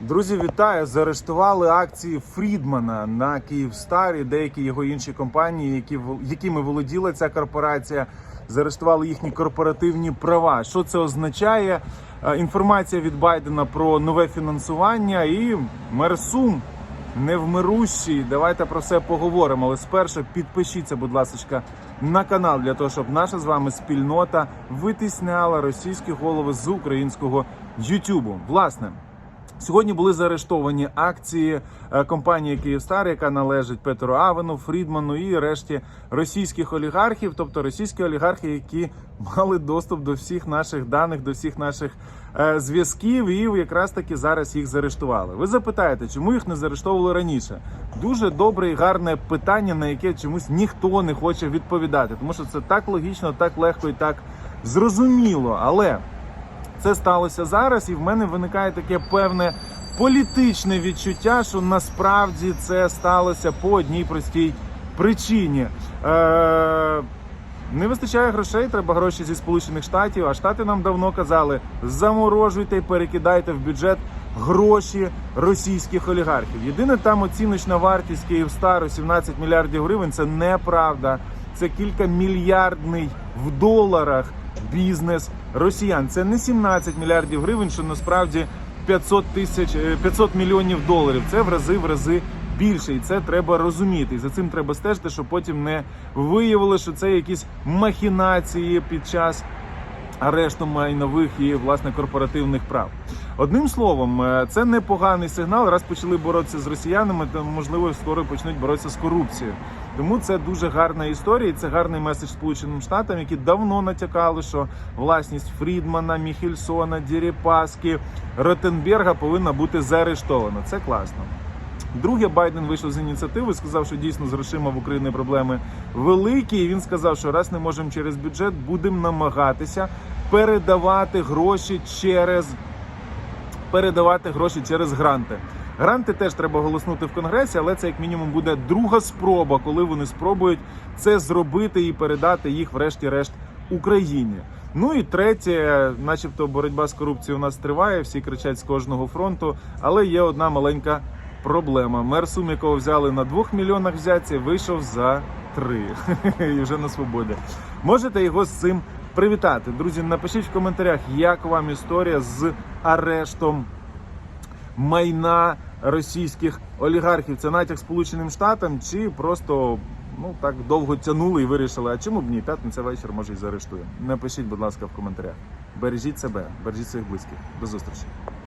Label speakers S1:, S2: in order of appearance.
S1: Друзі, вітаю! Заарештували акції Фрідмана на Київстар і деякі його інші компанії, які якими володіла ця корпорація. Заарештували їхні корпоративні права. Що це означає? Е, Інформація від Байдена про нове фінансування і мер Сум невмирущий. Давайте про все поговоримо. Але спершу підпишіться, будь ласка, на канал для того, щоб наша з вами спільнота витисняла російські голови з українського Ютубу. Власне. Сьогодні були заарештовані акції е, компанії Київстар, яка належить Петру Авену, Фрідману і решті російських олігархів, тобто російські олігархи, які мали доступ до всіх наших даних, до всіх наших е, зв'язків, і якраз таки зараз їх заарештували. Ви запитаєте, чому їх не заарештовували раніше? Дуже добре і гарне питання, на яке чомусь ніхто не хоче відповідати, тому що це так логічно, так легко і так зрозуміло. Але це сталося зараз, і в мене виникає таке певне політичне відчуття, що насправді це сталося по одній простій причині. Е- не вистачає грошей, треба гроші зі Сполучених Штатів. А штати нам давно казали: заморожуйте і перекидайте в бюджет гроші російських олігархів. Єдине там оціночна вартість Київстару 17 мільярдів гривень. Це неправда. Це кілька мільярдний в доларах бізнес росіян. Це не 17 мільярдів гривень, що насправді 500 тисяч е, 500 мільйонів доларів. Це в рази в рази більше, і це треба розуміти. І за цим треба стежити, щоб потім не виявили, що це якісь махінації під час арешту майнових і власне корпоративних прав. Одним словом, е, це непоганий сигнал. Раз почали боротися з росіянами, то можливо скоро почнуть боротися з корупцією. Тому це дуже гарна історія. і Це гарний меседж Сполученим Штатам, які давно натякали, що власність Фрідмана, Міхельсона, Діріпаски, Ротенберга повинна бути заарештована. Це класно. Друге, Байден вийшов з ініціативи, сказав, що дійсно з грошима в Україні проблеми великі. І він сказав, що раз не можемо через бюджет, будемо намагатися передавати гроші через передавати гроші через гранти. Гранти теж треба голоснути в конгресі, але це як мінімум буде друга спроба, коли вони спробують це зробити і передати їх, врешті-решт, Україні. Ну і третє, начебто, боротьба з корупцією у нас триває, всі кричать з кожного фронту, але є одна маленька проблема. Мер Сум, якого взяли на двох мільйонах взяття, вийшов за три і вже на свободі. Можете його з цим привітати. Друзі, напишіть в коментарях, як вам історія з арештом майна російських олігархів. Це натяк Сполученим Штатам, чи просто ну так довго тянули і вирішили, а чому б ні? П'ятниця вечір може і заарештуємо. Напишіть, будь ласка, в коментарях. Бережіть себе, бережіть своїх близьких. До зустрічі.